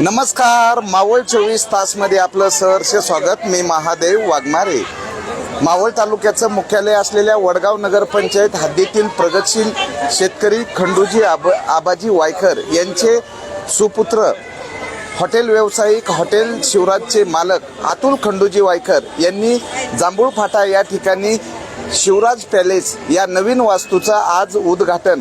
नमस्कार मावळ चोवीस तासमध्ये आपलं सहर्ष स्वागत. मी महादेव वाघमारे. मावळ तालुक्याचं मुख्यालय असलेल्या वडगाव नगरपंचायत हद्दीतील प्रगतशील शेतकरी खंडूजी आब आबाजी वायकर यांचे सुपुत्र हॉटेल व्यावसायिक हॉटेल शिवराजचे मालक अतुल खंडूजी वायकर यांनी जांभूळ फाटा या ठिकाणी शिवराज पॅलेस या नवीन वास्तूचं आज उद्घाटन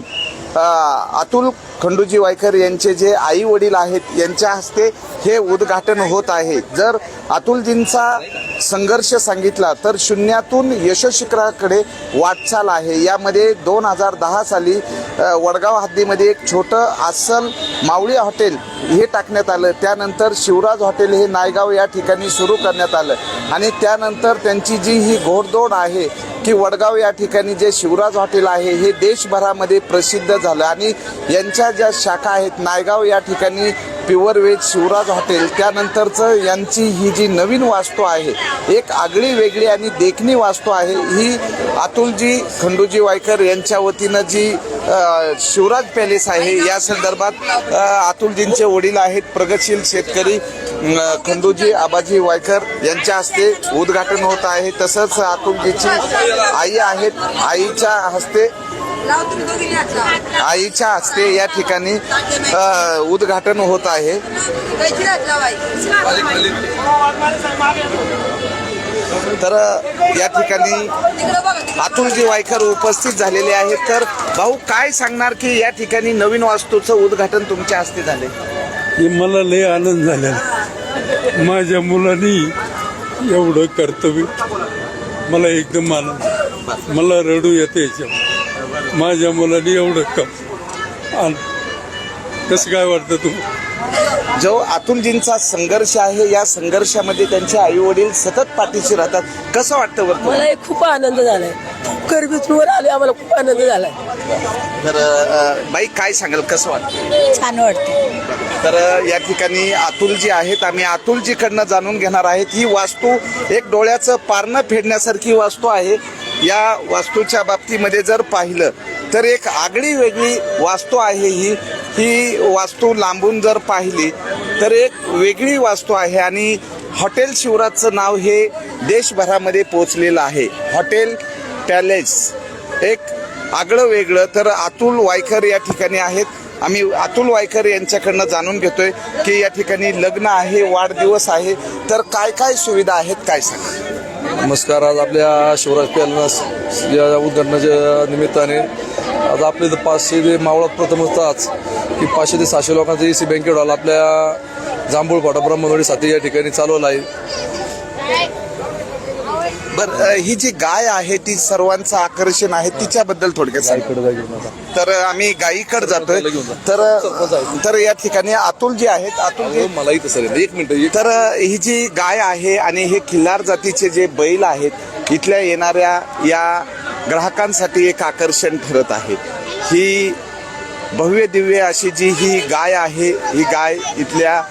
अतुल खंडूजी वायकर यांचे जे आई वडील आहेत यांच्या हस्ते हे उद्घाटन होत आहे. जर अतुलजींचा संघर्ष सांगितला तर शून्यातून यशशिखराकडे वाटचाल आहे. यामध्ये दोन हजार दहा साली वडगाव हद्दीमध्ये एक छोटं आसल मावळी हॉटेल हे टाकण्यात आलं. त्यानंतर शिवराज हॉटेल हे नायगाव या ठिकाणी सुरू करण्यात आलं. आणि त्यानंतर त्यांची जी ही घोडदौड आहे की वडगाव या ठिकाणी जे शिवराज हॉटेल आहे हे देशभरामध्ये प्रसिद्ध झालं. आणि यांच्या ज्या शाखा आहेत नायगाव या ठिकाणी प्युअर वेज शिवराज हॉटेल त्यानंतरचं यांची ही जी नवीन वास्तू आहे एक आगळी वेगळी आणि देखणी वास्तू आहे ही अतुलजी खंडूजी वायकर यांच्या वतीनं जी शिवराज पॅलेस आहे या संदर्भात अतुलजींचे वडील आहेत प्रगतशील शेतकरी. खंडूजी आबाजी वायकर यांच्या हस्ते उद्घाटन होत आहे. तसंच अतुलजीची आई आहेत आईच्या हस्ते आईच्या हस्ते या ठिकाणी उद्घाटन होत आहे. तर या ठिकाणी अतुलजी वायकर उपस्थित झालेले आहेत. तर भाऊ काय सांगणार की या ठिकाणी नवीन वास्तूचं उद्घाटन तुमच्या हस्ते झाले हे मला लय आनंद झालेला माझ्या मुलांनी एवढं कर्तव्य मला एकदम आनंद मला रडू येते याच्यावर माझ्या मुलांनी एवढं कम. आन- कसं काय वाटतं तुम्हाला? जो अतुलजींचा संघर्ष आहे या संघर्षामध्ये त्यांचे आई वडील सतत पाठीशी राहतात. कसं वाटतं बरं मला एक खूप आनंद झालाय. करबीतून आले आम्हाला खूप आनंद झालाय. तर बाई काय सांगाल? कसं वाटतं? छान वाटतं तर या ठिकाणी अतुलजी आहेत. आम्ही अतुलजीकडनं जाणून घेणार आहेत. ही वास्तू एक डोळ्याचं पारणं फेडण्यासारखी वास्तू आहे. या वास्तूच्या बाबतीमध्ये जर पाहिलं तर एक आगळी वेगळी वास्तू आहे ही. ही वास्तू लांबून जर पाहिली तर एक वेगळी वास्तू आहे आणि हॉटेल शिवराजचं नाव हे देशभरामध्ये पोचलेलं आहे. Hotel palace. एक आगळं वेगळं. तर अतुल वायकर या ठिकाणी आहेत. आम्ही अतुल वायकर यांच्याकडनं जाणून घेतोय की या ठिकाणी लग्न आहे वाढदिवस आहे. तर काय काय सुविधा आहेत काय सांगा? नमस्कार आज आपल्या शिवराज पॅलनस या उद्घाटनाच्या निमित्ताने आज आपले पाचशे ते मावळात प्रथमच आज की पाचशे ते सहाशे लोकांचं ए सी बँकेट हॉल आपल्या जांभूळपाटा ब्रह्मनोडी साथी या ठिकाणी चालवलं आहे. बर ही जी गाय आहे ती सर्वांचं आकर्षण आहे तिच्याबद्दल थोडक्यात सांगा. तर आम्ही गायीकडे जातोय. तर तर या ठिकाणी अतुल जी आहेत अतुल जी अहो, मला इथं सर एक मिनिट एक तर ही जी गाय आहे आणि हे खिल्लार जातीचे जे बैल आहेत इथल्या येणाऱ्या या ग्राहकांसाठी एक आकर्षण ठरत आहे. ही भव्य दिव्य अशी जी ही गाय आहे ही गाय इथल्या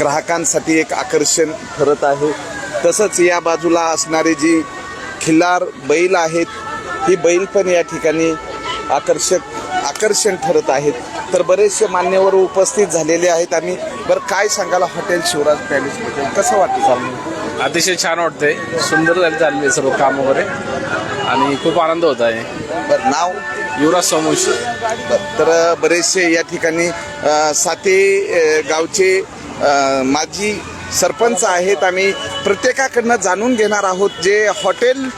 ग्राहकांसाठी एक आकर्षण ठरत आहे. तसंच या बाजूला असणारी जी खिल्लार बैल आहेत ही बैल पण या ठिकाणी आकर्षक आकर्षण ठरत आहेत. तर बरेचसे मान्यवर उपस्थित झालेले आहेत आम्ही बरं काय सांगाल हॉटेल शिवराज पॅलेसबद्दल कसं वाटतं चाललं अतिशय छान वाटतंय. सुंदर झाले चालले सर्व काम वगैरे. आणि खूप आनंद होत आहे. बरं नाव? युवराज सोमुश बरं, तर बरेचसे या ठिकाणी साते गावचे माजी सरपंच आहेत आम्ही प्रत्येकाकडनं जाणून घेणार आहोत जे हॉटेल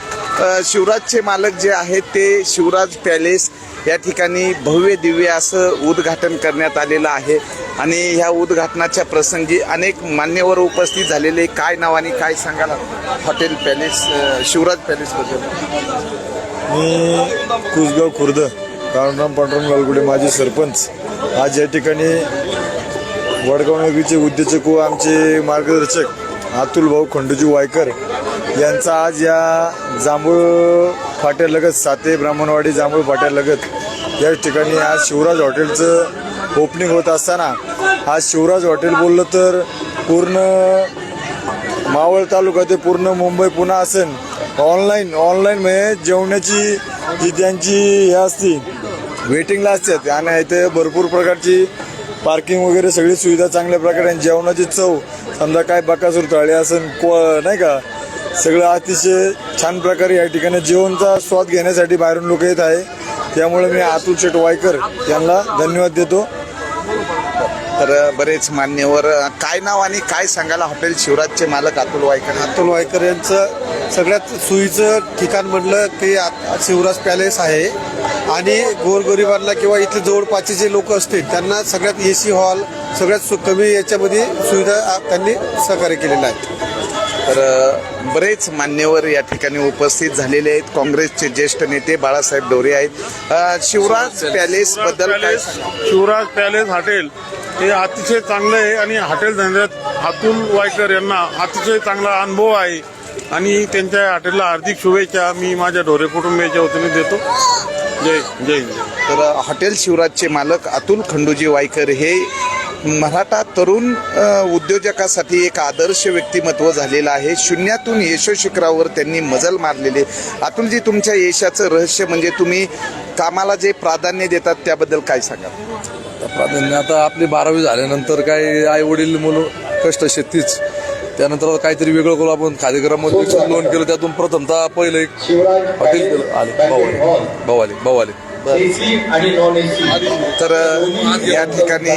शिवराजचे मालक जे आहेत ते शिवराज पॅलेस या ठिकाणी भव्य दिव्य असं उद्घाटन करण्यात आलेलं आहे. आणि ह्या उद्घाटनाच्या प्रसंगी अनेक मान्यवर उपस्थित झालेले. काय नाव आणि काय सांगाल हॉटेल पॅलेस शिवराज पॅलेसबद्दल मी कुसगाव खुर्द काळूराम पांडुरंग गालगुडे माझे सरपंच. आज या ठिकाणी वडगाव नगरीचे उद्योजक व आमचे मार्गदर्शक अतुल भाऊ खंडूजी वायकर यांचा आज या जांभूळ फाट्यालगत साते ब्राह्मणवाडी जांभूळ फाट्यालगत या ठिकाणी आज शिवराज हॉटेलचं ओपनिंग होत असताना आज शिवराज हॉटेल बोललं तर पूर्ण मावळ तालुका ते पूर्ण मुंबई पुन्हा असेल. ऑनलाईन ऑनलाईन म्हणजे जेवणाची जी त्यांची हे असती वेटिंगला असतात आणि इथे भरपूर प्रकारची पार्किंग वगैरे सगळी सुविधा चांगल्या प्रकारे आणि जेवणाची चव समजा काय बकासूर थाळी असेल को नाही का? सगळं अतिशय छान प्रकारे या ठिकाणी जेवणचा स्वाद घेण्यासाठी बाहेरून लोक येत आहे. त्यामुळे मी अतुल शेट वायकर यांना धन्यवाद देतो. तर बरेच मान्यवर काय नाव आणि काय सांगायला हॉटेल शिवराजचे मालक अतुल वायकर. अतुल वायकर यांचं सगळ्यात सोयीचं ठिकाण म्हटलं की आ- शिवराज पॅलेस आहे. आणि गोरगरिबांना किंवा इथले जवळपासचे जे लोक असतील त्यांना सगळ्यात ए सी हॉल सगळ्यात सु- कमी याच्यामध्ये सुविधा त्यांनी सहकार्य केलेलं आहे. तर बरेच मान्यवर या ठिकाणी उपस्थित झालेले आहेत. काँग्रेसचे ज्येष्ठ नेते बाळासाहेब डोरे आहेत. शिवराज पॅलेस बद्दल? शिवराज पॅलेस हॉटेल हे अतिशय चांगलं आहे आणि हॉटेल धंद्यात अतुल वायकर यांना अतिशय चांगला अनुभव आहे. आणि त्यांच्या हॉटेलला हार्दिक शुभेच्छा मी माझ्या ढोरे कुटुंबियाच्या वतीने देतो. जय जय तर हॉटेल शिवराजचे मालक अतुल खंडूजी वायकर हे मराठा तरुण उद्योजकासाठी एक आदर्श व्यक्तिमत्व झालेलं आहे. शून्यातून यशोशिखरावर त्यांनी मजल मारलेले. अतुलजी तुमच्या यशाचं रहस्य म्हणजे तुम्ही कामाला जे प्राधान्य देतात त्याबद्दल काय सांगाल? प्राधान्य आता आपली बारावी झाल्यानंतर काय आई वडील मुलं कष्ट शेतीच. त्यानंतर काहीतरी वेगळं करू आपण. खाद्यग्रामध्ये लोन केलं त्यातून प्रथमतः पहिलं एक हॉटेल केलं. आले. भाऊ आले भाऊ आले भाऊ आले तर या ठिकाणी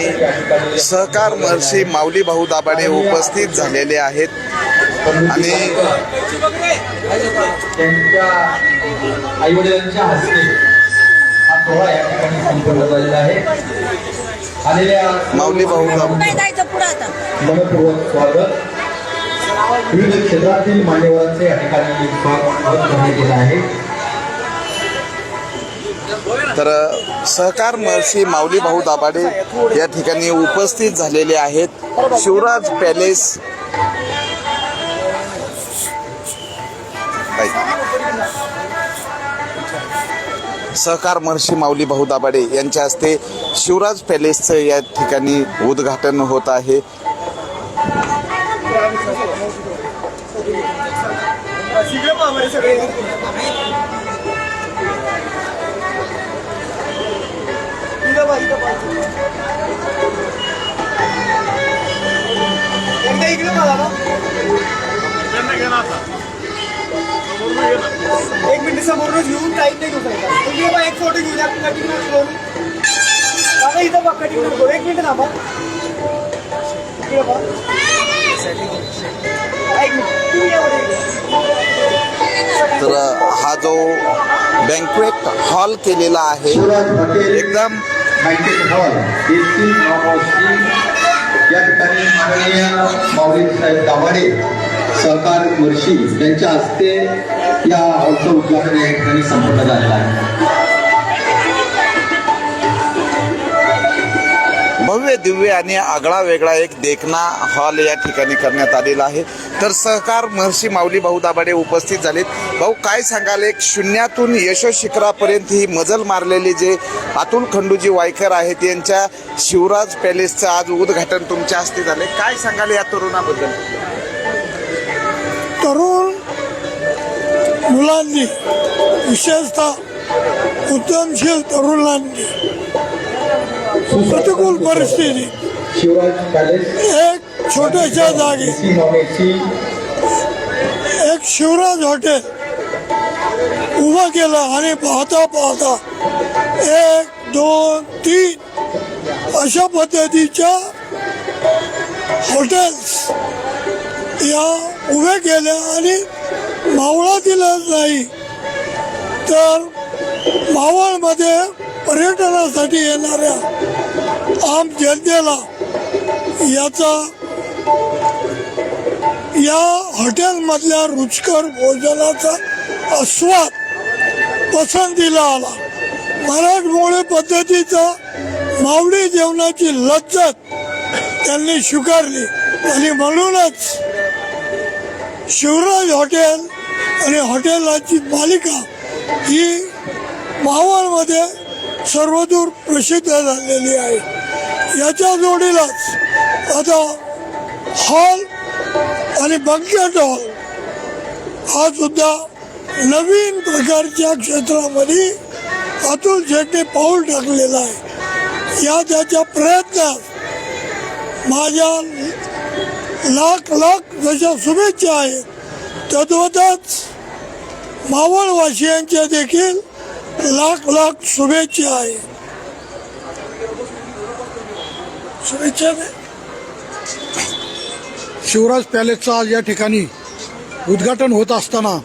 सहकार महर्षी माऊली भाऊ दाभाडे उपस्थित झालेले आहेत. आणि त्यांच्या आई वडिलांच्या हस्ते हा सोहळा या ठिकाणी संपन्न झालेला आहे. आलेल्या माऊली भाऊ मनपूर्वक स्वागत. विविध क्षेत्रातील मान्यवरांचे या ठिकाणी आहे तर सहकार महर्षी माऊली भाऊ दाभाडे या ठिकाणी उपस्थित झालेले आहेत. शिवराज पॅलेस. सहकार महर्षी माऊली भाऊ दाभाडे यांच्या हस्ते शिवराज पॅलेसचं या ठिकाणी उद्घाटन होत आहे. एक मिनिट समोरच घेऊन टाईम नाही घेऊ शकता तुम्ही बा एक फोटो घेऊन कटिंग करून दादा इथं बघ कटिंग करू एक मिनिट थांबा इकडे बघा. तर हा जो बँकवेट हॉल केलेला आहे एकदम या ठिकाणी माननीय दाभाडे सहकार वर्षी यांच्या हस्ते या हॉलचं उद्घाटन या ठिकाणी संपन्न झालेलं आहे. भव्य दिव्य आणि आगळा वेगळा एक देखना हॉल या ठिकाणी करण्यात आलेला आहे. तर सहकार महर्षी माऊली भाऊ दाभाडे उपस्थित झालेत. भाऊ काय सांगाल? एक शून्यातून यशोशिखरापर्यंत ही मजल मारलेले जे अतुल खंडूजी वायकर आहेत यांच्या शिवराज पॅलेसचं आज उद्घाटन तुमच्या हस्ते झाले काय सांगाल या तरुणाबद्दल? तरुण मुलांनी विशेषतः उद्यमशील तरुणांनी प्रतिकूल परिस्थिती. एक छोट्याशा जागी. एक शिवराज हॉटेल उभं केलं आणि पाहता पाहता एक दोन तीन अशा पद्धतीच्या हॉटेल्स या उभे केल्या आणि मावळातीलच नाही. तर मावळमध्ये पर्यटनासाठी येणाऱ्या आम जनतेला याचा या हॉटेलमधल्या रुचकर भोजनाचा आस्वाद पसंतीला आला. मराठमोळे पद्धतीचा मावळी जेवणाची लज्जत त्यांनी स्वीकारली. आणि म्हणूनच शिवराज हॉटेल आणि हॉटेलाची मालिका ही मावळमध्ये सर्वदूर प्रसिद्ध झालेली आहे. याच्या जोडीलाच आता हॉल आणि बंकेट हॉल हा सुद्धा नवीन प्रकारच्या क्षेत्रामध्ये अतुल शेट्टी पाऊल टाकलेला आहे. या त्याच्या प्रयत्नात माझ्या लाख लाख जशा शुभेच्छा आहेत तद्वतच मावळवासियांच्या देखील लाख लाख शुभेच्छा आहेत. शुभेच्छा शिवराज पॅलेसचं आज या ठिकाणी उद्घाटन होत असताना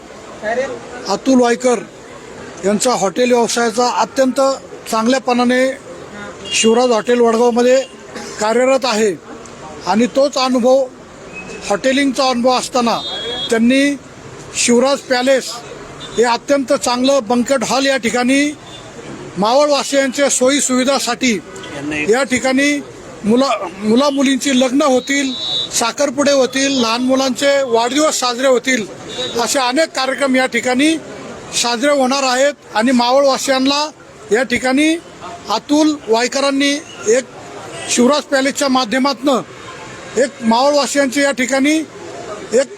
अतुल वायकर यांचा हॉटेल व्यवसायाचा अत्यंत चांगल्यापणाने शिवराज हॉटेल वडगावमध्ये कार्यरत आहे आणि तोच अनुभव हॉटेलिंगचा अनुभव असताना त्यांनी शिवराज पॅलेस हे अत्यंत चांगलं बंकट हॉल या ठिकाणी मावळवासियांच्या सोयीसुविधासाठी या ठिकाणी मुला मुला मुलींची लग्न होतील साखरपुडे होतील लहान मुलांचे वाढदिवस साजरे होतील असे अनेक कार्यक्रम या ठिकाणी साजरे होणार आहेत. आणि मावळवासियांना या ठिकाणी अतुल वायकरांनी एक शिवराज पॅलेसच्या माध्यमातनं एक मावळवासियांची या ठिकाणी एक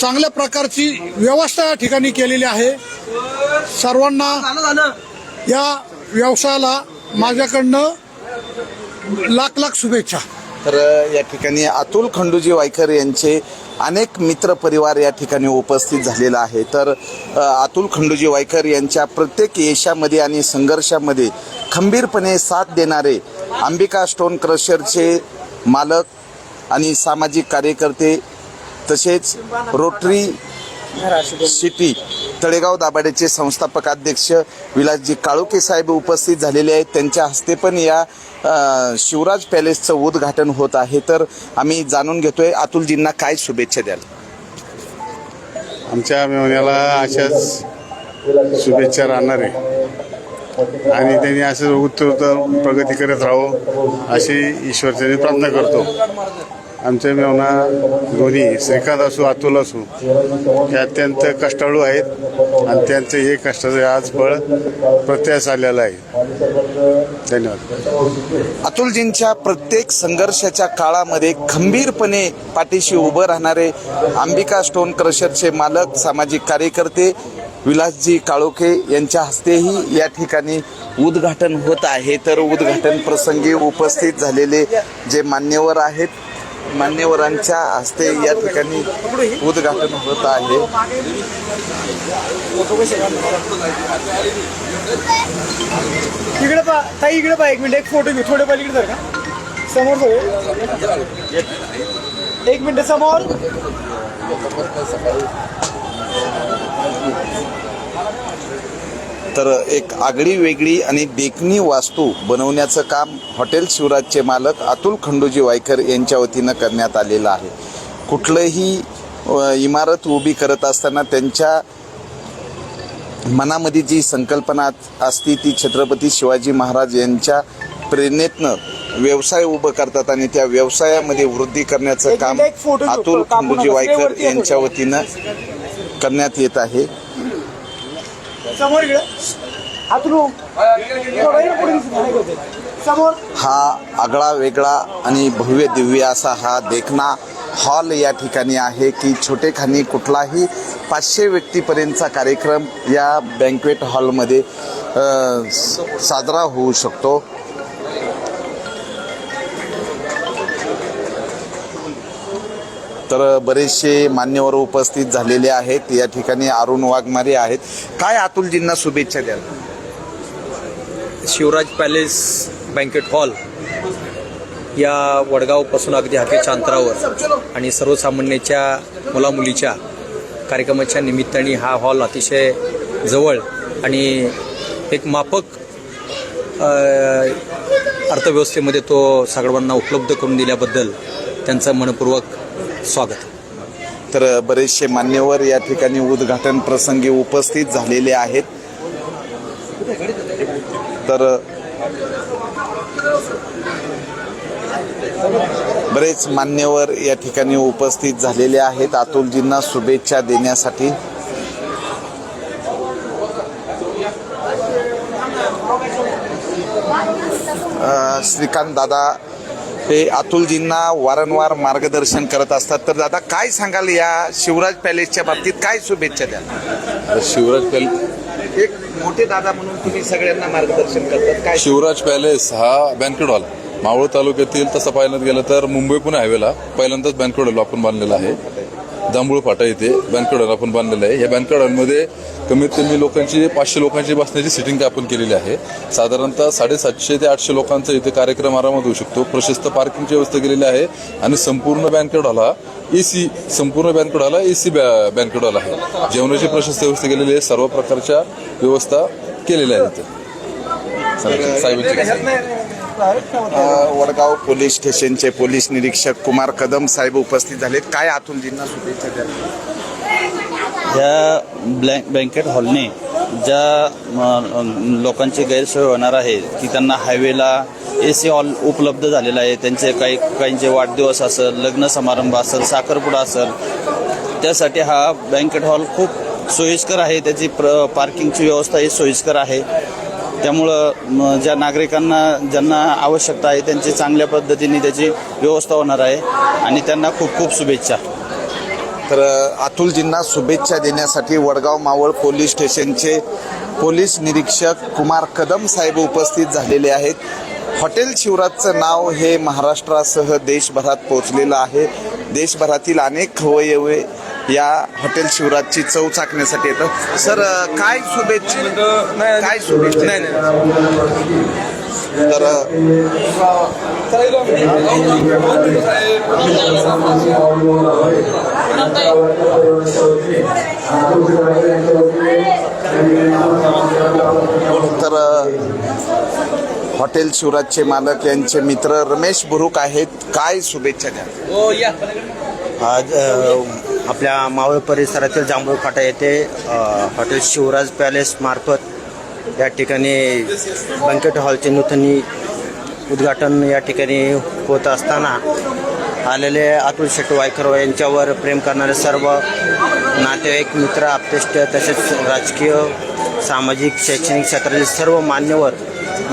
चांगल्या प्रकारची व्यवस्था या ठिकाणी केलेली आहे. सर्वांना या व्यवसायाला माझ्याकडनं लाख लाख शुभेच्छा. तर या ठिकाणी अतुल खंडूजी वायकर यांचे अनेक मित्र परिवार या ठिकाणी उपस्थित झालेला आहे. तर अतुल खंडूजी वायकर यांच्या प्रत्येक यशामध्ये आणि संघर्षामध्ये खंबीरपणे साथ देणारे अंबिका स्टोन क्रशरचे मालक आणि सामाजिक कार्यकर्ते तसेच रोटरी सिटी तळेगाव दाभाडेचे संस्थापक अध्यक्ष विलासजी काळोखे साहेब उपस्थित झालेले आहेत. त्यांच्या हस्ते पण या शिवराज पॅलेसचं उद्घाटन होत आहे. तर आम्ही जाणून घेतोय अतुलजींना काय शुभेच्छा द्याल? आमच्या मेहण्याला अशाच शुभेच्छा राहणार आहे. आणि त्यांनी असं उत्तर प्रगती करत राहो अशी ईश्वरच्याने प्रार्थना करतो. आमचे मेवना दोन्ही श्रीकांत असो अतुल असो हे अत्यंत कष्टाळू आहेत आणि त्यांचं हे कष्टाचं आज फळ प्रत्यास आलेलं आहे. धन्यवाद. अतुलजींच्या प्रत्येक संघर्षाच्या काळामध्ये खंबीरपणे पाठीशी उभं राहणारे अंबिका स्टोन क्रशरचे मालक सामाजिक कार्यकर्ते विलासजी काळोखे यांच्या हस्तेही या ठिकाणी उद्घाटन होत आहे. तर उद्घाटन प्रसंगी उपस्थित झालेले जे मान्यवर आहेत मान्यवरांच्या हस्ते या ठिकाणी उद्घाटन होत आहे. इकडे पा ताई इकडे पा एक मिनिट एक फोटो घेऊ थोडे पलीकडे जर का? समोर सगळे एक मिनिट समोर. तर एक आगळी वेगळी आणि देखणी वास्तू बनवण्याचं काम हॉटेल शिवराजचे मालक अतुल खंडूजी वायकर यांच्या वतीनं करण्यात आलेलं आहे कुठलंही इमारत उभी करत असताना त्यांच्या मनामध्ये जी संकल्पना असती ती छत्रपती शिवाजी महाराज यांच्या प्रेरणेतनं व्यवसाय उभं करतात आणि त्या व्यवसायामध्ये वृद्धी करण्याचं काम. अतुल नका. वायकर यांच्या. वतीनं करण्यात येत आहे समोर समोर. हा आगळा वेगळा आणि भव्य दिव्य असा हा देखना हॉल या ठिकाणी आहे की छोटेखानी कुठलाही पाचशे व्यक्तीपर्यंतचा कार्यक्रम या बँकवेट हॉलमध्ये स- साजरा होऊ शकतो. तर बरेचसे मान्यवर उपस्थित झालेले आहेत. या ठिकाणी अरुण वाघमारे आहेत. काय अतुलजींना शुभेच्छा द्याल? शिवराज पॅलेस बँकेट हॉल या वडगावपासून अगदी हाकेच्या अंतरावर आणि सर्वसामान्याच्या मुलामुलीच्या कार्यक्रमाच्या निमित्ताने हा हॉल अतिशय जवळ आणि एक माफक अर्थव्यवस्थेमध्ये तो सगळ्यांना उपलब्ध करून दिल्याबद्दल त्यांचं मनपूर्वक स्वागत. तर बरेचसे मान्यवर या ठिकाणी उद्घाटन प्रसंगी उपस्थित झालेले आहेत. तर बरेच मान्यवर या ठिकाणी उपस्थित झालेले आहेत. अतुलजींना शुभेच्छा देण्यासाठी. श्रीकांत दादा हे अतुलजींना वारंवार मार्गदर्शन करत असतात. तर दादा काय सांगाल या शिवराज पॅलेसच्या बाबतीत? काय शुभेच्छा द्या शिवराज पॅल एक मोठे दादा म्हणून तुम्ही सगळ्यांना मार्गदर्शन करतात. काय शिवराज पॅलेस हा बँकेट हॉल. मावळ तालुक्यातील तसं पाहिलं गेलं तर मुंबई पुणे हायवेला पहिल्यांदाच बँकेट हॉल आपण बांधलेला आहे. जांभूळ फाटा येथे हॉल आपण बांधलेलं आहे. या बँकेट हॉलमध्ये कमीत कमी लोकांची पाचशे लोकांची बसण्याची सिटिंग आपण केलेली आहे. साधारणतः साडेसातशे ते आठशे लोकांचा इथे कार्यक्रम आरामात होऊ शकतो. प्रशस्त पार्किंगची व्यवस्था केलेली आहे आणि संपूर्ण बँकेट हॉल हा ए सी संपूर्ण banquet hall A C banquet hall आहे. जेवणाची प्रशस्त व्यवस्था केलेली आहे. सर्व प्रकारच्या व्यवस्था केलेल्या आहेत. अ, वडगाव पोलीस स्टेशनचे पोलीस निरीक्षक कुमार कदम साहेब उपस्थित झालेत. काय अतुलजींना शुभेच्छा द्या या ब्लँक बँकेट हॉलने ज्या लोकांची गैरसोय होणार आहे की त्यांना हायवेला ए सी हॉल उपलब्ध झालेला आहे. त्यांचे काही काहींचे वाढदिवस असेल लग्न समारंभ असेल साखरपुडा असेल त्यासाठी हा बँकेट हॉल खूप सोयीस्कर आहे. त्याची प्र पार्किंगची व्यवस्था ही सोयीस्कर आहे. त्यामुळं ज्या नागरिकांना ज्यांना आवश्यकता आहे त्यांची चांगल्या पद्धतीने त्याची व्यवस्था होणार आहे. आणि त्यांना खूप खूप शुभेच्छा. तर अतुलजींना शुभेच्छा देण्यासाठी वडगाव मावळ पोलीस स्टेशनचे पोलीस निरीक्षक कुमार कदम साहेब उपस्थित झालेले आहेत. हॉटेल शिवराजचं नाव हे महाराष्ट्रासह देशभरात पोहोचलेलं आहे. देशभरातील अनेक अवयवे या हॉटेल शिवराजची चव चाकण्यासाठी येतं. सर काय शुभेच्छा? काय शुभेच्छा? तर अ, तर अ, हॉटेल शिवराजचे मालक यांचे मित्र रमेश बुरुक आहेत. काय शुभेच्छा द्या? आज अ, आपल्या मावळ परिसरातील जांभूळ फाटा येथे हॉटेल शिवराज पॅलेस मार्फत या ठिकाणी बँकेट हॉलचे नूतनी उद्घाटन या ठिकाणी होत असताना आलेले अतुल शेट्टी वायकर यांच्यावर प्रेम करणारे सर्व नातेवाईक मित्र आप्तेष्ट तसेच राजकीय सामाजिक शैक्षणिक क्षेत्रातील सर्व मान्यवर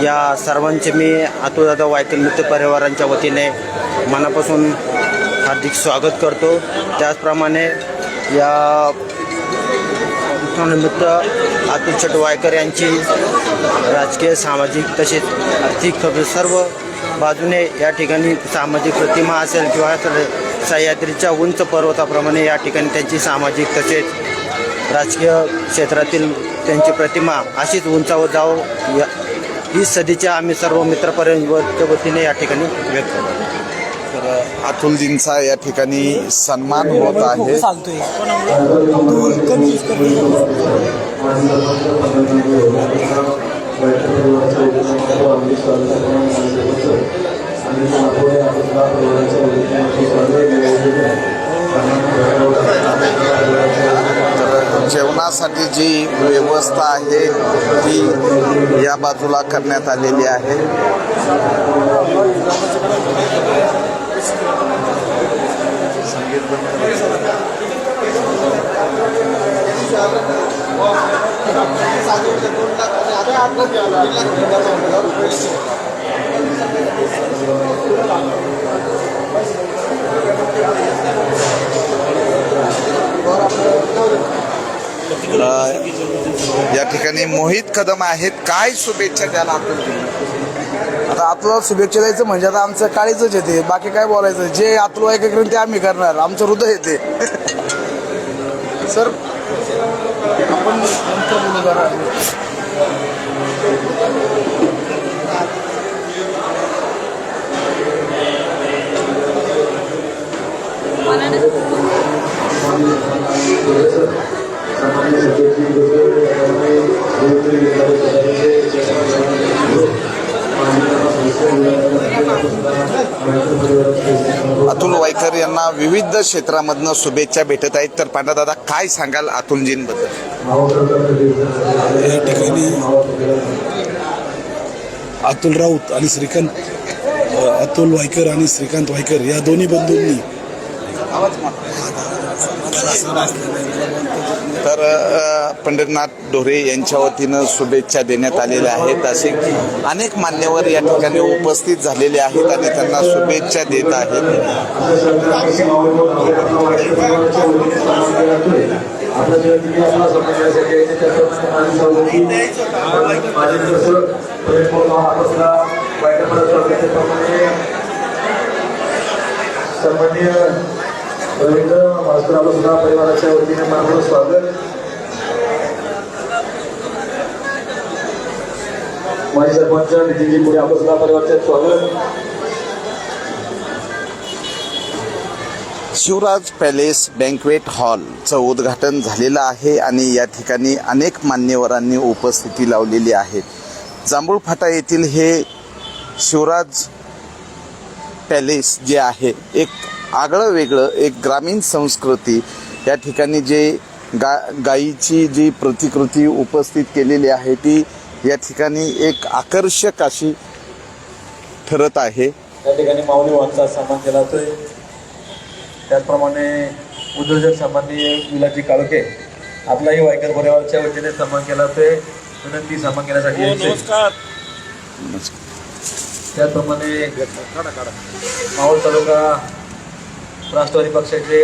या सर्वांचे मी अतुलदादा वायकर मित्र परिवारांच्या वतीने मनापासून हार्दिक स्वागत करतो. त्याचप्रमाणे या निमित्त अतुल चटवायकर यांची राजकीय सामाजिक तसेच आर्थिक सर्व बाजूने या ठिकाणी सामाजिक प्रतिमा असेल किंवा सह्याद्रीच्या उंच पर्वताप्रमाणे या ठिकाणी त्यांची सामाजिक तसेच राजकीय क्षेत्रातील त्यांची प्रतिमा अशीच उंचावर जावं या ही सदीच्या आम्ही सर्व मित्रपर्यंत वतीने या ठिकाणी व्यक्त करतो. तर अतुलजींचा या ठिकाणी सन्मान होत आहे. तर जेवणासाठी जी व्यवस्था आहे ती या बाजूला करण्यात आलेली आहे. या ठिकाणी मोहित कदम आहेत. काय शुभेच्छा द्याल अतुलजींना आता अतुला शुभेच्छा द्यायचं म्हणजे आता आमचं काळीच येते. बाकी काय बोलायचं? जे अतुल वायकर ते आम्ही करणार. आमचं हृदय येते. सर आपण Thank you. विविध क्षेत्रामधनं शुभेच्छा भेटत आहेत. तर पांडादादा काय सांगाल अतुलजींबद्दल? या ठिकाणी अतुल राऊत आणि श्रीकांत अतुल वायकर आणि श्रीकांत वायकर या दोन्ही बंधूंनी तर पंढरीनाथ ढोरे यांच्या वतीनं शुभेच्छा देण्यात आलेल्या आहेत. असे अनेक मान्यवर या ठिकाणी उपस्थित झालेले आहेत आणि त्यांना शुभेच्छा देत आहेत. सन्मान्य जे तुम्ही आपला रवींद्र भास्करराव सुद्धा परिवाराच्या वतीने मानव स्वागत. माजी सरपंच नितीनजी पुढे आपलं सुद्धा परिवारचे स्वागत. शिवराज पॅलेस बँकवेट हॉलचं उद्घाटन झालेलं आहे आणि या ठिकाणी अनेक मान्यवरांनी उपस्थिती लावलेली आहे. जांभूळ फाटा येथील हे शिवराज पॅलेस जे आहे एक आगळं वेगळं एक ग्रामीण संस्कृती या ठिकाणी जे गा गायीची जी प्रतिकृती उपस्थित केलेली आहे ती या ठिकाणी एक आकर्षक अशी ठरत आहे. या ठिकाणी माऊली वाहनचा सन्मान केला जातोय. त्याचप्रमाणे उद्योजक सन्माननीय विलाजी काळके आपलाही वायकर परिवाराच्या वतीने सन्मान केला जातोय. विनंती सन्मान केल्यासाठी यायचे. त्याचप्रमाणे मावळ तालुका राष्ट्रवादी पक्षाचे